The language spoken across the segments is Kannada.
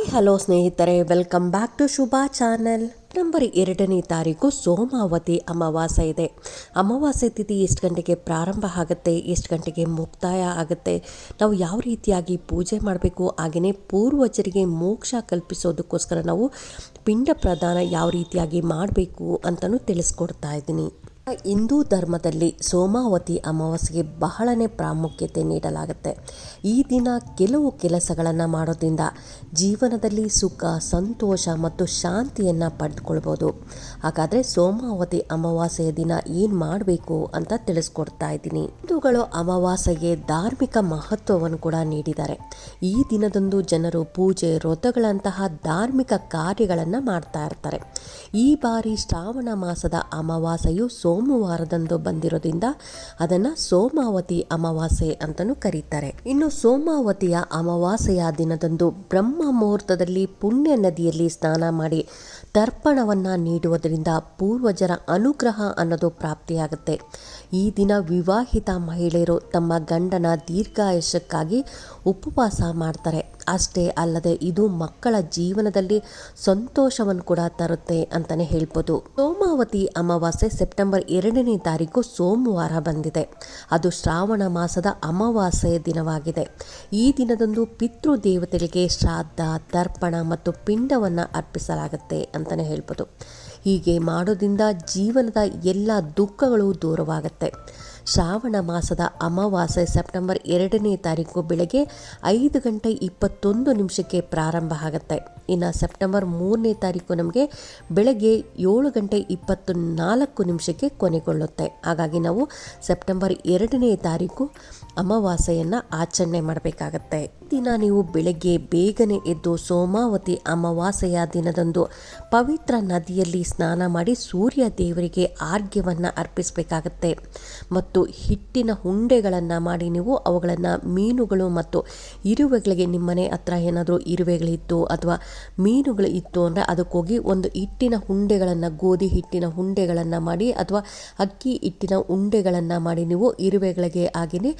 ಹಾಯ್ ಹಲೋ ಸ್ನೇಹಿತರೆ welcome back to Shubha channel number ಎರಡನೇ ತಾರೀಕು ಸೋಮಾವತಿ ಅಮಾವಾಸ್ಯೆ ಇದೆ. ಅಮಾವಾಸ್ಯೆ ತಿಥಿ ಎಷ್ಟು ಗಂಟೆಗೆ ಪ್ರಾರಂಭ ಆಗುತ್ತೆ, ಎಷ್ಟು ಗಂಟೆಗೆ ಮುಕ್ತಾಯ ಆಗುತ್ತೆ, ನಾವು ಯಾವ ರೀತಿಯಾಗಿ ಪೂಜೆ ಮಾಡಬೇಕು ಹಾಗೆಯೇ ಪೂರ್ವಜರಿಗೆ ಮೋಕ್ಷ ಕಲ್ಪಿಸೋದಕ್ಕೋಸ್ಕರ ನಾವು ಪಿಂಡ ಪ್ರದಾನ ಯಾವ ರೀತಿಯಾಗಿ ಮಾಡಬೇಕು ಅಂತಲೂ ತಿಳಿಸ್ಕೊಡ್ತಾ ಇದ್ದೀನಿ. ಹಿಂದೂ ಧರ್ಮದಲ್ಲಿ ಸೋಮಾವತಿ ಅಮಾವಾಸ್ಯೆಗೆ ಬಹಳನೇ ಪ್ರಾಮುಖ್ಯತೆ ನೀಡಲಾಗುತ್ತೆ. ಈ ದಿನ ಕೆಲವು ಕೆಲಸಗಳನ್ನು ಮಾಡೋದ್ರಿಂದ ಜೀವನದಲ್ಲಿ ಸುಖ, ಸಂತೋಷ ಮತ್ತು ಶಾಂತಿಯನ್ನು ಪಡೆದುಕೊಳ್ಬೋದು. ಹಾಗಾದರೆ ಸೋಮಾವತಿ ಅಮಾವಾಸ್ಯೆಯ ದಿನ ಏನು ಮಾಡಬೇಕು ಅಂತ ತಿಳಿಸ್ಕೊಡ್ತಾ ಇದ್ದೀನಿ. ಹಿಂದೂಗಳು ಅಮಾವಾಸ್ಯೆಗೆ ಧಾರ್ಮಿಕ ಮಹತ್ವವನ್ನು ಕೂಡ ನೀಡಿದ್ದಾರೆ. ಈ ದಿನದಂದು ಜನರು ಪೂಜೆ, ವ್ರತಗಳಂತಹ ಧಾರ್ಮಿಕ ಕಾರ್ಯಗಳನ್ನು ಮಾಡ್ತಾ ಇರ್ತಾರೆ. ಈ ಬಾರಿ ಶ್ರಾವಣ ಮಾಸದ ಅಮಾವಾಸ್ಯೆಯು ಸೋಮವಾರದಂದು ಬಂದಿರೋದ್ರಿಂದ ಅದನ್ನು ಸೋಮಾವತಿ ಅಮಾವಾಸ್ಯೆ ಅಂತಲೂ ಕರೀತಾರೆ. ಇನ್ನು ಸೋಮಾವತಿಯ ಅಮಾವಾಸ್ಯೆಯ ದಿನದಂದು ಬ್ರಹ್ಮ ಮುಹೂರ್ತದಲ್ಲಿ ಪುಣ್ಯ ನದಿಯಲ್ಲಿ ಸ್ನಾನ ಮಾಡಿ ತರ್ಪಣವನ್ನು ನೀಡುವುದರಿಂದ ಪೂರ್ವಜರ ಅನುಗ್ರಹ ಅನ್ನೋದು ಪ್ರಾಪ್ತಿಯಾಗುತ್ತೆ. ಈ ದಿನ ವಿವಾಹಿತ ಮಹಿಳೆಯರು ತಮ್ಮ ಗಂಡನ ದೀರ್ಘಾಯುಷ್ಯಕ್ಕಾಗಿ ಉಪವಾಸ ಮಾಡ್ತಾರೆ. ಅಷ್ಟೇ ಅಲ್ಲದೆ ಇದು ಮಕ್ಕಳ ಜೀವನದಲ್ಲಿ ಸಂತೋಷವನ್ನು ಕೂಡ ತರುತ್ತೆ ಅಂತಲೇ ಹೇಳ್ಬೋದು. ಸೋಮಾವತಿ ಅಮಾವಾಸ್ಯೆ ಸೆಪ್ಟೆಂಬರ್ ಎರಡನೇ ತಾರೀಕು ಸೋಮವಾರ ಬಂದಿದೆ. ಅದು ಶ್ರಾವಣ ಮಾಸದ ಅಮಾವಾಸ್ಯೆಯ ದಿನವಾಗಿದೆ. ಈ ದಿನದಂದು ಪಿತೃ ದೇವತೆಗಳಿಗೆ ಶ್ರಾದ್ದ ತರ್ಪಣ ಮತ್ತು ಪಿಂಡವನ್ನು ಅರ್ಪಿಸಲಾಗುತ್ತೆ ಅಂತಲೇ ಹೇಳ್ಬೋದು. ಹೀಗೆ ಮಾಡೋದ್ರಿಂದ ಜೀವನದ ಎಲ್ಲ ದುಃಖಗಳು ದೂರವಾಗುತ್ತೆ. ಶ್ರಾವಣ ಮಾಸದ ಅಮಾವಾಸ್ಯೆ ಸೆಪ್ಟೆಂಬರ್ ಎರಡನೇ ತಾರೀಕು ಬೆಳಗ್ಗೆ ಐದು ಗಂಟೆ ಇಪ್ಪತ್ತೊಂದು ನಿಮಿಷಕ್ಕೆ ಪ್ರಾರಂಭ ಆಗುತ್ತೆ. ಇನ್ನು ಸೆಪ್ಟೆಂಬರ್ ಮೂರನೇ ತಾರೀಕು ನಮಗೆ ಬೆಳಗ್ಗೆ ಏಳು ಗಂಟೆ ಇಪ್ಪತ್ತು ನಾಲ್ಕು ನಿಮಿಷಕ್ಕೆ ಕೊನೆಗೊಳ್ಳುತ್ತೆ. ಹಾಗಾಗಿ ನಾವು ಸೆಪ್ಟೆಂಬರ್ ಎರಡನೇ ತಾರೀಕು ಅಮಾವಾಸ್ಯೆಯನ್ನು ಆಚರಣೆ ಮಾಡಬೇಕಾಗತ್ತೆ. ದಿನ ನೀವು ಬೆಳಗ್ಗೆ ಬೇಗನೆ ಎದ್ದು ಸೋಮಾವತಿ ಅಮಾವಾಸ್ಯೆಯ ದಿನದಂದು ಪವಿತ್ರ ನದಿಯಲ್ಲಿ ಸ್ನಾನ ಮಾಡಿ ಸೂರ್ಯ ದೇವರಿಗೆ ಆರ್ಘ್ಯವನ್ನು ಅರ್ಪಿಸಬೇಕಾಗತ್ತೆ. ಮತ್ತು ಹಿಟ್ಟಿನ ಉಂಡೆಗಳನ್ನು ಮಾಡಿ ನೀವು ಅವುಗಳನ್ನು ಮೀನುಗಳು ಮತ್ತು ಇರುವೆಗಳಿಗೆ ನಿಮ್ಮನೆ ಹತ್ರ ಏನಾದರೂ ಇರುವೆಗಳಿತ್ತು ಅಥವಾ ಮೀನುಗಳು ಇತ್ತು ಅಂದರೆ ಅದಕ್ಕೆ ಹೋಗಿ ಒಂದು ಹಿಟ್ಟಿನ ಉಂಡೆಗಳನ್ನು, ಗೋಧಿ ಹಿಟ್ಟಿನ ಉಂಡೆಗಳನ್ನು ಮಾಡಿ ಅಥವಾ ಅಕ್ಕಿ ಹಿಟ್ಟಿನ ಉಂಡೆಗಳನ್ನು ಮಾಡಿ ನೀವು ಇರುವೆಗಳಿಗೆ ಹಾಗೆಯೇ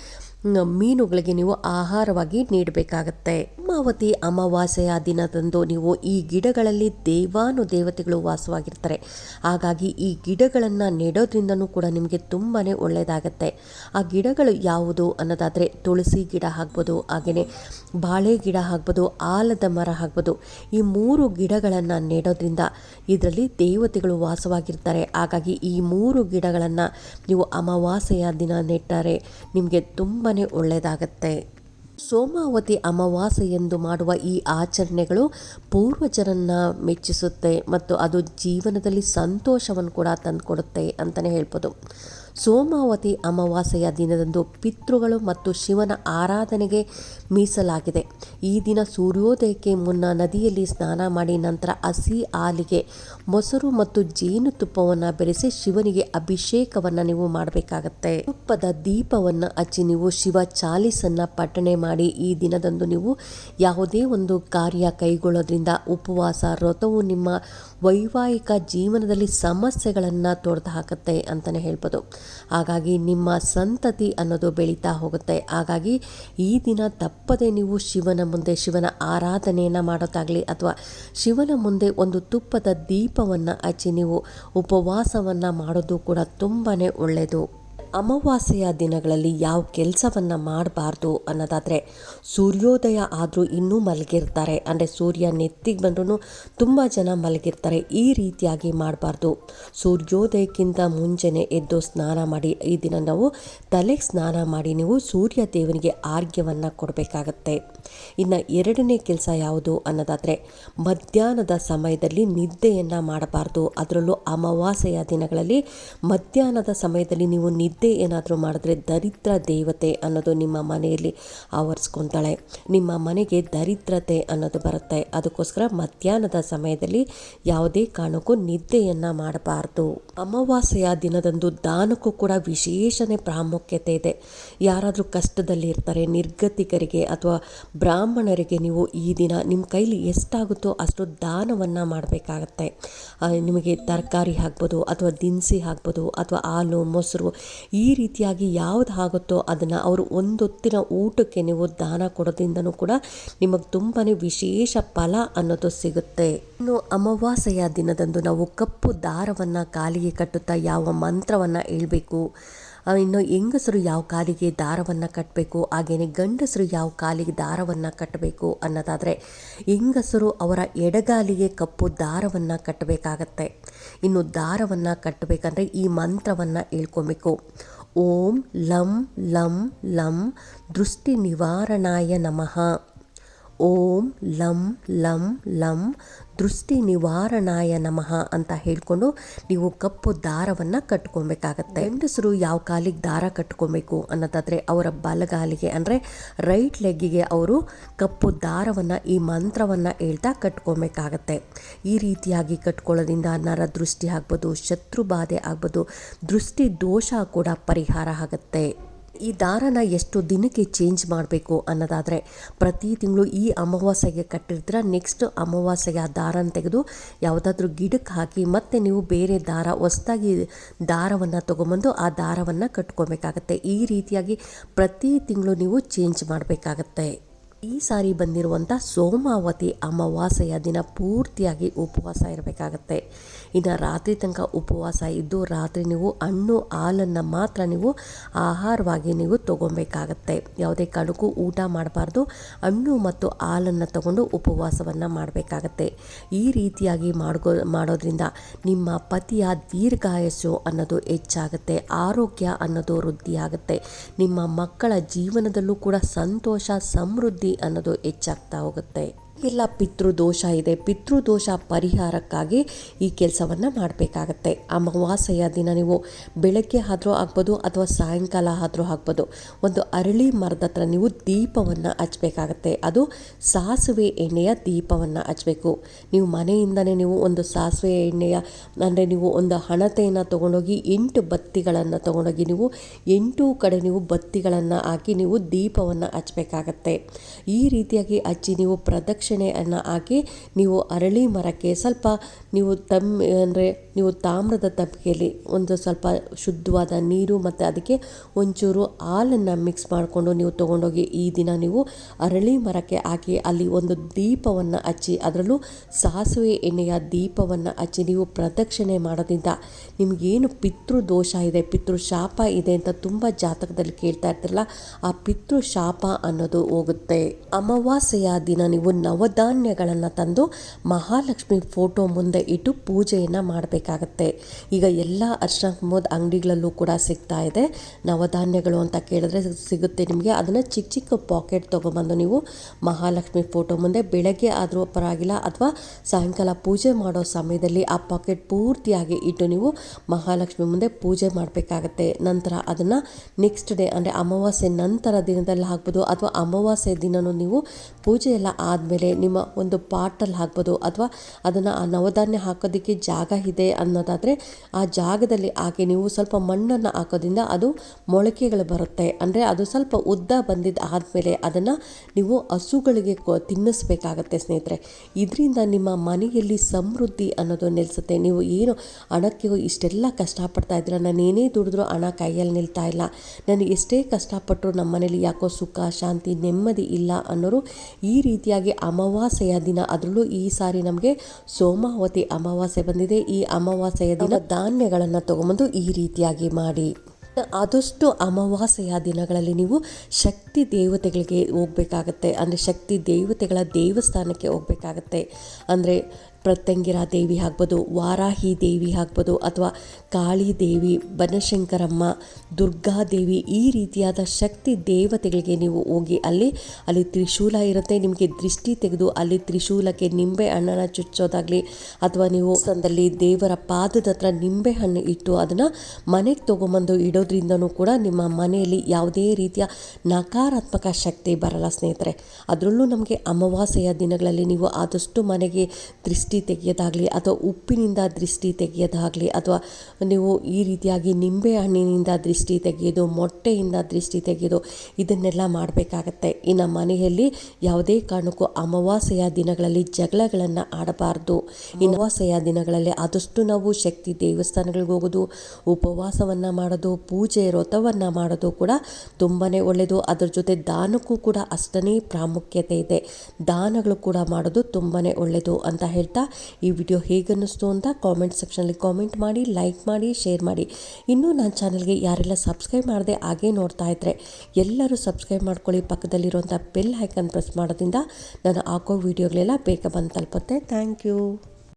ಮೀನುಗಳಿಗೆ ನೀವು ಆಹಾರವಾಗಿ ನೀಡಬೇಕಾಗತ್ತೆ. ಅಮಾವತಿ ಅಮಾವಾಸ್ಯೆಯ ದಿನದಂದು ನೀವು ಈ ಗಿಡಗಳಲ್ಲಿ ದೇವಾನು ದೇವತೆಗಳು ವಾಸವಾಗಿರ್ತಾರೆ. ಹಾಗಾಗಿ ಈ ಗಿಡಗಳನ್ನು ನೆಡೋದ್ರಿಂದನೂ ಕೂಡ ನಿಮಗೆ ತುಂಬಾ ಒಳ್ಳೆಯದಾಗತ್ತೆ ಆ ಗಿಡಗಳು ಯಾವುದು ಅನ್ನೋದಾದರೆ ತುಳಸಿ ಗಿಡ ಆಗ್ಬೋದು ಹಾಗೆಯೇ ಬಾಳೆ ಗಿಡ ಆಗ್ಬೋದು, ಆಲದ ಮರ ಆಗ್ಬೋದು. ಈ ಮೂರು ಗಿಡಗಳನ್ನು ನೆಡೋದ್ರಿಂದ ಇದರಲ್ಲಿ ದೇವತೆಗಳು ವಾಸವಾಗಿರ್ತಾರೆ. ಹಾಗಾಗಿ ಈ ಮೂರು ಗಿಡಗಳನ್ನು ನೀವು ಅಮಾವಾಸ್ಯೆಯ ದಿನ ನೆಟ್ಟರೆ ನಿಮಗೆ ತುಂಬಾ ಒಳ್ಳೆಯದಾಗತ್ತೆ ಸೋಮಾವತಿ ಅಮಾವಾಸ್ಯೆ ಎಂದು ಮಾಡುವ ಈ ಆಚರಣೆಗಳು ಪೂರ್ವಜರನ್ನು ಮೆಚ್ಚಿಸುತ್ತೆ ಮತ್ತು ಅದು ಜೀವನದಲ್ಲಿ ಸಂತೋಷವನ್ನು ಕೂಡ ತಂದುಕೊಡುತ್ತೆ ಅಂತಲೇ ಹೇಳ್ಬೋದು. ಸೋಮಾವತಿ ಅಮಾವಾಸ್ಯೆಯ ದಿನದಂದು ಪಿತೃಗಳು ಮತ್ತು ಶಿವನ ಆರಾಧನೆಗೆ ಮೀಸಲಾಗಿದೆ. ಈ ದಿನ ಸೂರ್ಯೋದಯಕ್ಕೆ ಮುನ್ನ ನದಿಯಲ್ಲಿ ಸ್ನಾನ ಮಾಡಿ ನಂತರ ಹಸಿ ಹಾಲಿಗೆ ಮೊಸರು ಮತ್ತು ಜೇನುತುಪ್ಪವನ್ನು ಬೆರೆಸಿ ಶಿವನಿಗೆ ಅಭಿಷೇಕವನ್ನು ನೀವು ಮಾಡಬೇಕಾಗತ್ತೆ. ತುಪ್ಪದ ದೀಪವನ್ನು ಹಚ್ಚಿ ನೀವು ಶಿವ ಚಾಲಿಸನ್ನು ಪಠಣೆ ಮಾಡಿ ಈ ದಿನದಂದು ನೀವು ಯಾವುದೇ ಒಂದು ಕಾರ್ಯ ಕೈಗೊಳ್ಳೋದ್ರಿಂದ ಉಪವಾಸ, ವ್ರತವು ನಿಮ್ಮ ವೈವಾಹಿಕ ಜೀವನದಲ್ಲಿ ಸಮಸ್ಯೆಗಳನ್ನು ತೊಡೆದು ಹಾಕುತ್ತೆ ಅಂತಲೇ ಹೇಳ್ಬೋದು. ಹಾಗಾಗಿ ನಿಮ್ಮ ಸಂತತಿ ಅನ್ನೋದು ಬೆಳೀತಾ ಹೋಗುತ್ತೆ. ಹಾಗಾಗಿ ಈ ದಿನ ತಪ್ಪದೆ ನೀವು ಶಿವನ ಮುಂದೆ ಶಿವನ ಆರಾಧನೆಯನ್ನು ಮಾಡೋದಾಗಲಿ ಅಥವಾ ಶಿವನ ಮುಂದೆ ಒಂದು ತುಪ್ಪದ ದೀಪವನ್ನು ಹಚ್ಚಿ ನೀವು ಉಪವಾಸವನ್ನು ಮಾಡೋದು ಕೂಡ ತುಂಬಾ ಒಳ್ಳೆಯದು ಅಮಾವಾಸ್ಯೆಯ ದಿನಗಳಲ್ಲಿ ಯಾವ ಕೆಲಸವನ್ನು ಮಾಡಬಾರ್ದು ಅನ್ನೋದಾದರೆ ಸೂರ್ಯೋದಯ ಆದರೂ ಇನ್ನೂ ಮಲಗಿರ್ತಾರೆ. ಅಂದರೆ ಸೂರ್ಯ ನೆತ್ತಿಗೆ ಬಂದ್ರೂ ತುಂಬ ಜನ ಮಲಗಿರ್ತಾರೆ. ಈ ರೀತಿಯಾಗಿ ಮಾಡಬಾರ್ದು. ಸೂರ್ಯೋದಯಕ್ಕಿಂತ ಮುಂಚೆನೆ ಎದ್ದು ಸ್ನಾನ ಮಾಡಿ, ಈ ದಿನ ನಾವು ತಲೆಗೆ ಸ್ನಾನ ಮಾಡಿ ನೀವು ಸೂರ್ಯ ದೇವನಿಗೆ ಆರ್ಘ್ಯವನ್ನು ಕೊಡಬೇಕಾಗತ್ತೆ. ಇನ್ನು ಎರಡನೇ ಕೆಲಸ ಯಾವುದು ಅನ್ನೋದಾದರೆ ಮಧ್ಯಾಹ್ನದ ಸಮಯದಲ್ಲಿ ನಿದ್ದೆಯನ್ನು ಮಾಡಬಾರ್ದು. ಅದರಲ್ಲೂ ಅಮಾವಾಸ್ಯೆಯ ದಿನಗಳಲ್ಲಿ ಮಧ್ಯಾಹ್ನದ ಸಮಯದಲ್ಲಿ ನೀವು ನಿದ್ದೆ ಏನಾದರೂ ಮಾಡಿದ್ರೆ ದರಿದ್ರ ದೇವತೆ ಅನ್ನೋದು ನಿಮ್ಮ ಮನೆಯಲ್ಲಿ ಆವರಿಸ್ಕೊತಾಳೆ. ನಿಮ್ಮ ಮನೆಗೆ ದರಿದ್ರತೆ ಅನ್ನೋದು ಬರುತ್ತೆ. ಅದಕ್ಕೋಸ್ಕರ ಮಧ್ಯಾಹ್ನದ ಸಮಯದಲ್ಲಿ ಯಾವುದೇ ಕಾರಣಕ್ಕೂ ನಿದ್ದೆಯನ್ನು ಮಾಡಬಾರ್ದು. ಅಮಾವಾಸ್ಯೆಯ ದಿನದಂದು ದಾನಕ್ಕೂ ಕೂಡ ವಿಶೇಷನೇ ಪ್ರಾಮುಖ್ಯತೆ ಇದೆ. ಯಾರಾದರೂ ಕಷ್ಟದಲ್ಲಿ ಇರ್ತಾರೆ, ನಿರ್ಗತಿಕರಿಗೆ ಅಥವಾ ಬ್ರಾಹ್ಮಣರಿಗೆ ನೀವು ಈ ದಿನ ನಿಮ್ಮ ಕೈಲಿ ಎಷ್ಟಾಗುತ್ತೋ ಅಷ್ಟು ದಾನವನ್ನು ಮಾಡಬೇಕಾಗತ್ತೆ. ನಿಮಗೆ ತರಕಾರಿ ಹಾಕ್ಬೋದು ಅಥವಾ ದಿನಸಿ ಹಾಕ್ಬೋದು ಅಥವಾ ಹಾಲು, ಮೊಸರು ಈ ರೀತಿಯಾಗಿ ಯಾವ್ದು ಆಗುತ್ತೋ ಅದನ್ನು ಅವರು ಒಂದೊತ್ತಿನ ಊಟಕ್ಕೆ ನೀವು ದಾನ ಕೊಡೋದ್ರಿಂದನೂ ಕೂಡ ನಿಮಗೆ ತುಂಬಾ ವಿಶೇಷ ಫಲ ಅನ್ನೋದು ಸಿಗುತ್ತೆ. ಇನ್ನು ಅಮಾವಾಸ್ಯೆಯ ದಿನದಂದು ನಾವು ಕಪ್ಪು ದಾರವನ್ನು ಕಾಲಿಗೆ ಕಟ್ಟುತ್ತಾ ಯಾವ ಮಂತ್ರವನ್ನು ಹೇಳ್ಬೇಕು ಇನ್ನು ಹೆಂಗಸರು ಯಾವ ಕಾಲಿಗೆ ದಾರವನ್ನು ಕಟ್ಟಬೇಕು ಹಾಗೆಯೇ ಗಂಡಸರು ಯಾವ ಕಾಲಿಗೆ ದಾರವನ್ನು ಕಟ್ಟಬೇಕು ಅನ್ನೋದಾದರೆ ಹೆಂಗಸರು ಅವರ ಎಡಗಾಲಿಗೆ ಕಪ್ಪು ದಾರವನ್ನು ಕಟ್ಟಬೇಕಾಗತ್ತೆ ಇನ್ನು ದಾರವನ್ನು ಕಟ್ಟಬೇಕಂದ್ರೆ ಈ ಮಂತ್ರವನ್ನು ಹೇಳ್ಕೊಬೇಕು. ಓಂ ಲಂ ಲಂ ಲಂ ದೃಷ್ಟಿ ನಿವಾರಣಾಯ ನಮಃ. ಓಂ ಲಂ ಲಂ ಲಂ ದೃಷ್ಟಿ ನಿವಾರಣಾಯ ನಮಃ ಅಂತ ಹೇಳಿಕೊಂಡು ನೀವು ಕಪ್ಪು ದಾರವನ್ನು ಕಟ್ಕೊಬೇಕಾಗತ್ತೆ. ಹೆಂಡಸರು ಯಾವ ಕಾಲಿಗೆ ದಾರ ಕಟ್ಕೊಬೇಕು ಅನ್ನೋದಾದರೆ ಅವರ ಬಲಗಾಲಿಗೆ ಅಂದರೆ ರೈಟ್ ಲೆಗ್ಗಿಗೆ ಅವರು ಕಪ್ಪು ದಾರವನ್ನು ಈ ಮಂತ್ರವನ್ನು ಹೇಳ್ತಾ ಕಟ್ಕೊಬೇಕಾಗತ್ತೆ. ಈ ರೀತಿಯಾಗಿ ಕಟ್ಕೊಳ್ಳೋದ್ರಿಂದ ನರ ದೃಷ್ಟಿ ಆಗ್ಬೋದು, ಶತ್ರು ಬಾಧೆ ಆಗ್ಬೋದು, ದೃಷ್ಟಿ ದೋಷ ಕೂಡ ಪರಿಹಾರ ಆಗುತ್ತೆ. ಈ ದಾರನ ಎಷ್ಟು ದಿನಕ್ಕೆ ಚೇಂಜ್ ಮಾಡಬೇಕು ಅನ್ನೋದಾದರೆ ಪ್ರತಿ ತಿಂಗಳು ಈ ಅಮಾವಾಸ್ಯೆಗೆ ಕಟ್ಟಿರ್ತೀರ ನೆಕ್ಸ್ಟ್ ಅಮಾವಾಸ್ಯೆಗೆ ಆ ದಾರನ ತೆಗೆದು ಯಾವುದಾದ್ರೂ ಗಿಡಕ್ಕೆ ಹಾಕಿ ಮತ್ತೆ ನೀವು ಬೇರೆ ದಾರ, ಹೊಸ್ದಾಗಿ ದಾರವನ್ನು ತೊಗೊಂಬಂದು ಆ ದಾರವನ್ನು ಕಟ್ಕೊಬೇಕಾಗತ್ತೆ. ಈ ರೀತಿಯಾಗಿ ಪ್ರತಿ ತಿಂಗಳು ನೀವು ಚೇಂಜ್ ಮಾಡಬೇಕಾಗತ್ತೆ. ಈ ಸಾರಿ ಬಂದಿರುವಂಥ ಸೋಮಾವತಿ ಅಮಾವಾಸ್ಯೆಯ ದಿನ ಪೂರ್ತಿಯಾಗಿ ಉಪವಾಸ ಇರಬೇಕಾಗತ್ತೆ. ಇನ್ನು ರಾತ್ರಿ ತನಕ ಉಪವಾಸ ಇದ್ದು ರಾತ್ರಿ ನೀವು ಹಣ್ಣು, ಹಾಲನ್ನು ಮಾತ್ರ ನೀವು ಆಹಾರವಾಗಿ ನೀವು ತಗೊಬೇಕಾಗತ್ತೆ ಯಾವುದೇ ಕಾರಣಕ್ಕೂ ಊಟ ಮಾಡಬಾರ್ದು. ಹಣ್ಣು ಮತ್ತು ಹಾಲನ್ನು ತಗೊಂಡು ಉಪವಾಸವನ್ನು ಮಾಡಬೇಕಾಗತ್ತೆ. ಈ ರೀತಿಯಾಗಿ ಮಾಡ್ಕೋ, ಮಾಡೋದ್ರಿಂದ ನಿಮ್ಮ ಪತಿಯ ದೀರ್ಘಾಯಸ್ಸು ಅನ್ನೋದು ಹೆಚ್ಚಾಗುತ್ತೆ. ಆರೋಗ್ಯ ಅನ್ನೋದು ವೃದ್ಧಿಯಾಗುತ್ತೆ. ನಿಮ್ಮ ಮಕ್ಕಳ ಜೀವನದಲ್ಲೂ ಕೂಡ ಸಂತೋಷ, ಸಮೃದ್ಧಿ ಅನ್ನೋದು ಹೆಚ್ಚಾಗ್ತಾ ಹೋಗುತ್ತೆ. ಎಲ್ಲ ಪಿತೃದೋಷ ಇದೆ. ಪಿತೃದೋಷ ಪರಿಹಾರಕ್ಕಾಗಿ ಈ ಕೆಲಸವನ್ನು ಮಾಡಬೇಕಾಗತ್ತೆ. ಅಮಾವಾಸ್ಯೆಯ ದಿನ ನೀವು ಬೆಳಗ್ಗೆ ಆದರೂ ಆಗ್ಬೋದು ಅಥವಾ ಸಾಯಂಕಾಲ ಆದರೂ ಆಗ್ಬೋದು. ಒಂದು ಅರಳಿ ಮರದ ಹತ್ರ ನೀವು ದೀಪವನ್ನು ಹಚ್ಚಬೇಕಾಗತ್ತೆ ಅದು ಸಾಸಿವೆ ಎಣ್ಣೆಯ ದೀಪವನ್ನು ಹಚ್ಚಬೇಕು ನೀವು ಮನೆಯಿಂದನೇ ನೀವು ಒಂದು ಸಾಸಿವೆ ಎಣ್ಣೆಯ, ಅಂದರೆ ನೀವು ಒಂದು ಹಣತೆಯನ್ನು ತೊಗೊಂಡೋಗಿ ಎಂಟು ಬತ್ತಿಗಳನ್ನು ತೊಗೊಂಡೋಗಿ ನೀವು ಎಂಟು ಕಡೆ ನೀವು ಬತ್ತಿಗಳನ್ನು ಹಾಕಿ ನೀವು ದೀಪವನ್ನು ಹಚ್ಚಬೇಕಾಗತ್ತೆ ಈ ರೀತಿಯಾಗಿ ಹಚ್ಚಿ ನೀವು ಪ್ರದಕ್ಷಿಣೆಯನ್ನು ಹಾಕಿ ನೀವು ಅರಳಿ ಮರಕ್ಕೆ ಸ್ವಲ್ಪ ನೀವು ತಮ್, ಅಂದರೆ ನೀವು ತಾಮ್ರದ ತಪ್ಪಿಗೆಯಲ್ಲಿ ಒಂದು ಸ್ವಲ್ಪ ಶುದ್ಧವಾದ ನೀರು ಮತ್ತು ಅದಕ್ಕೆ ಒಂಚೂರು ಹಾಲನ್ನು ಮಿಕ್ಸ್ ಮಾಡಿಕೊಂಡು ನೀವು ತೊಗೊಂಡೋಗಿ ಈ ದಿನ ನೀವು ಅರಳಿ ಮರಕ್ಕೆ ಹಾಕಿ ಅಲ್ಲಿ ಒಂದು ದೀಪವನ್ನು ಹಚ್ಚಿ, ಅದರಲ್ಲೂ ಸಾಸಿವೆ ಎಣ್ಣೆಯ ದೀಪವನ್ನು ಹಚ್ಚಿ ನೀವು ಪ್ರದಕ್ಷಿಣೆ ಮಾಡೋದ್ರಿಂದ ನಿಮಗೇನು ಪಿತೃ ದೋಷ ಇದೆ ಪಿತೃ ಶಾಪ ಇದೆ ಅಂತ ತುಂಬ ಜಾತಕದಲ್ಲಿ ಕೇಳ್ತಾ ಇರ್ತಿರಲ್ಲ, ಆ ಪಿತೃ ಶಾಪ ಅನ್ನೋದು ಹೋಗುತ್ತೆ. ಅಮಾವಾಸ್ಯೆಯ ದಿನ ನೀವು ನವಧಾನ್ಯಗಳನ್ನು ತಂದು ಮಹಾಲಕ್ಷ್ಮಿ ಫೋಟೋ ಮುಂದೆ ಇಟ್ಟು ಪೂಜೆಯನ್ನು ಮಾಡಬೇಕಾಗತ್ತೆ. ಈಗ ಎಲ್ಲ ಅರ್ಶನ ಅಂಗಡಿಗಳಲ್ಲೂ ಕೂಡ ಸಿಗ್ತಾ ಇದೆ. ನವಧಾನ್ಯಗಳು ಅಂತ ಕೇಳಿದ್ರೆ ಸಿಗುತ್ತೆ ನಿಮಗೆ. ಅದನ್ನು ಚಿಕ್ಕ ಚಿಕ್ಕ ಪಾಕೆಟ್ ತೊಗೊಂಬಂದು ನೀವು ಮಹಾಲಕ್ಷ್ಮಿ ಫೋಟೋ ಮುಂದೆ ಬೆಳಗ್ಗೆ ಆದರೂ ಪರವಾಗಿಲ್ಲ ಅಥವಾ ಸಾಯಂಕಾಲ ಪೂಜೆ ಮಾಡೋ ಸಮಯದಲ್ಲಿ ಆ ಪಾಕೆಟ್ ಪೂರ್ತಿಯಾಗಿ ಇಟ್ಟು ನೀವು ಮಹಾಲಕ್ಷ್ಮಿ ಮುಂದೆ ಪೂಜೆ ಮಾಡಬೇಕಾಗತ್ತೆ. ನಂತರ ಅದನ್ನು ನೆಕ್ಸ್ಟ್ ಡೇ ಅಂದರೆ ಅಮಾವಾಸ್ಯೆ ನಂತರ ದಿನದಲ್ಲಿ ಹಾಕ್ಬೋದು ಅಥವಾ ಅಮಾವಾಸ್ಯೆ ದಿನನೂ ನೀವು ಪೂಜೆ ಎಲ್ಲ ಆದಮೇಲೆ ನಿಮ್ಮ ಒಂದು ಪಾಟಲ್ಲಿ ಹಾಕ್ಬೋದು ಅಥವಾ ಅದನ್ನು ಆ ನವಧಾನ್ಯ ಹಾಕೋದಕ್ಕೆ ಜಾಗ ಇದೆ ಅನ್ನೋದಾದರೆ ಆ ಜಾಗದಲ್ಲಿ ಹಾಕಿ ನೀವು ಸ್ವಲ್ಪ ಮಣ್ಣನ್ನು ಹಾಕೋದ್ರಿಂದ ಅದು ಮೊಳಕೆಗಳು ಬರುತ್ತೆ. ಅಂದರೆ ಅದು ಸ್ವಲ್ಪ ಉದ್ದ ಬಂದಿದ್ದು ಆದಮೇಲೆ ಅದನ್ನು ನೀವು ಹಸುಗಳಿಗೆ ಕೊ ತಿನ್ನಿಸ್ಬೇಕಾಗತ್ತೆ ಸ್ನೇಹಿತರೆ. ಇದರಿಂದ ನಿಮ್ಮ ಮನೆಯಲ್ಲಿ ಸಮೃದ್ಧಿ ಅನ್ನೋದು ನಿಲ್ಲಿಸುತ್ತೆ ನೀವು ಏನು ಹಣಕ್ಕೆ ಇಷ್ಟೆಲ್ಲ ಕಷ್ಟಪಡ್ತಾ ಇದ್ದೀರ? ನಾನು ಏನೇ ದುಡಿದ್ರೂ ಹಣ ಕೈಯಲ್ಲಿ ನಿಲ್ತಾ ಇಲ್ಲ. ನಾನು ಎಷ್ಟೇ ಕಷ್ಟಪಟ್ಟರು ನಮ್ಮ ಮನೇಲಿ ಯಾಕೋ ಸುಖ, ಶಾಂತಿ, ನೆಮ್ಮದಿ ಇಲ್ಲ ಅನ್ನೋರು ಈ ರೀತಿಯಾಗಿ ಅಮಾವಾಸ್ಯೆಯ ದಿನ. ಅದರಲ್ಲೂ ಈ ಸಾರಿ ನಮಗೆ ಸೋಮಾವತಿ ಅಮಾವಾಸ್ಯೆ ಬಂದಿದೆ. ಈ ಅಮಾವಾಸ್ಯೆಯ ದಿನ ಧಾನ್ಯಗಳನ್ನು ತಗೊಂಬಂದು ಈ ರೀತಿಯಾಗಿ ಮಾಡಿ. ಆದಷ್ಟು ಅಮಾವಾಸ್ಯೆಯ ದಿನಗಳಲ್ಲಿ ನೀವು ಶಕ್ತಿ ದೇವತೆಗಳಿಗೆ ಹೋಗಬೇಕಾಗತ್ತೆ. ಅಂದರೆ ಶಕ್ತಿ ದೇವತೆಗಳ ದೇವಸ್ಥಾನಕ್ಕೆ ಹೋಗಬೇಕಾಗತ್ತೆ. ಅಂದರೆ ಪ್ರತ್ಯಂಗಿರ ದೇವಿ ಆಗ್ಬೋದು, ವಾರಾಹಿ ದೇವಿ ಆಗ್ಬೋದು, ಅಥವಾ ಕಾಳಿ ದೇವಿ, ಬನಶಂಕರಮ್ಮ ದುರ್ಗಾದೇವಿ ಈ ರೀತಿಯಾದ ಶಕ್ತಿ ದೇವತೆಗಳಿಗೆ ನೀವು ಹೋಗಿ ಅಲ್ಲಿ ಅಲ್ಲಿ ತ್ರಿಶೂಲ ಇರುತ್ತೆ. ನಿಮಗೆ ದೃಷ್ಟಿ ತೆಗೆದು ಅಲ್ಲಿ ತ್ರಿಶೂಲಕ್ಕೆ ನಿಂಬೆ ಹಣ್ಣನ್ನು ಚುಚ್ಚೋದಾಗಲಿ, ಅಥವಾ ನೀವು ಸಂದಲ್ಲಿ ದೇವರ ಪಾದದ ಹತ್ರ ನಿಂಬೆ ಹಣ್ಣು ಇಟ್ಟು ಅದನ್ನು ಮನೆಗೆ ತೊಗೊಂಬಂದು ಇಡೋದ್ರಿಂದನೂ ಕೂಡ ನಿಮ್ಮ ಮನೆಯಲ್ಲಿ ಯಾವುದೇ ರೀತಿಯ ನಕಾರಾತ್ಮಕ ಶಕ್ತಿ ಬರಲ್ಲ ಸ್ನೇಹಿತರೆ. ಅದರಲ್ಲೂ ನಮಗೆ ಅಮಾವಾಸ್ಯೆಯ ದಿನಗಳಲ್ಲಿ ನೀವು ಆದಷ್ಟು ಮನೆಗೆ ದೃಷ್ಟಿ ತೆಗೆಯೋದಾಗಲಿ ಅಥವಾ ಉಪ್ಪಿನಿಂದ ದೃಷ್ಟಿ ತೆಗೆಯೋದಾಗಲಿ ಅಥವಾ ನೀವು ಈ ರೀತಿಯಾಗಿ ನಿಂಬೆ ಹಣ್ಣಿನಿಂದ ದೃಷ್ಟಿ ತೆಗೆಯೋದು ಮೊಟ್ಟೆಯಿಂದ ದೃಷ್ಟಿ ತೆಗೆಯೋದು ಇದನ್ನೆಲ್ಲ ಮಾಡಬೇಕಾಗತ್ತೆ. ಇನ್ನು ಮನೆಯಲ್ಲಿ ಯಾವುದೇ ಕಾರಣಕ್ಕೂ ಅಮಾವಾಸ್ಯೆಯ ದಿನಗಳಲ್ಲಿ ಜಗಳಗಳನ್ನು ಆಡಬಾರ್ದು. ಅಮಾವಾಸ್ಯೆಯ ದಿನಗಳಲ್ಲಿ ಆದಷ್ಟು ನಾವು ಶಕ್ತಿ ದೇವಸ್ಥಾನಗಳಿಗೆ ಹೋಗೋದು, ಉಪವಾಸವನ್ನು ಮಾಡೋದು, ಪೂಜೆ ವ್ರತವನ್ನು ಮಾಡೋದು ಕೂಡ ತುಂಬಾ ಒಳ್ಳೆಯದು ಅದರ ಜೊತೆ ದಾನಕ್ಕೂ ಕೂಡ ಅಷ್ಟನೇ ಪ್ರಾಮುಖ್ಯತೆ ಇದೆ. ದಾನಗಳು ಕೂಡ ಮಾಡೋದು ತುಂಬಾ ಒಳ್ಳೆಯದು ಅಂತ ಹೇಳ್ತಾ ಈ ವಿಡಿಯೋ ಹೇಗನ್ನಿಸ್ತು ಅಂತ ಕಾಮೆಂಟ್ ಸೆಕ್ಷನಲ್ಲಿ ಕಾಮೆಂಟ್ ಮಾಡಿ ಲೈಕ್ ಮಾಡಿ ಶೇರ್ ಮಾಡಿ. ಇನ್ನೂ ನನ್ನ ಚಾನಲ್ಗೆ ಯಾರೆಲ್ಲ ಸಬ್ಸ್ಕ್ರೈಬ್ ಮಾಡದೆ ಹಾಗೆ ನೋಡ್ತಾ ಇದ್ದರೆ ಎಲ್ಲರೂ ಸಬ್ಸ್ಕ್ರೈಬ್ ಮಾಡ್ಕೊಳ್ಳಿ. ಪಕ್ಕದಲ್ಲಿರುವಂಥ ಬೆಲ್ ಐಕನ್ ಪ್ರೆಸ್ ಮಾಡೋದ್ರಿಂದ ನಾನು ಹಾಕೋ ವಿಡಿಯೋಗಳೆಲ್ಲ ಬೇಗ ಬಂದು ತಲುಪುತ್ತೆ. Thank you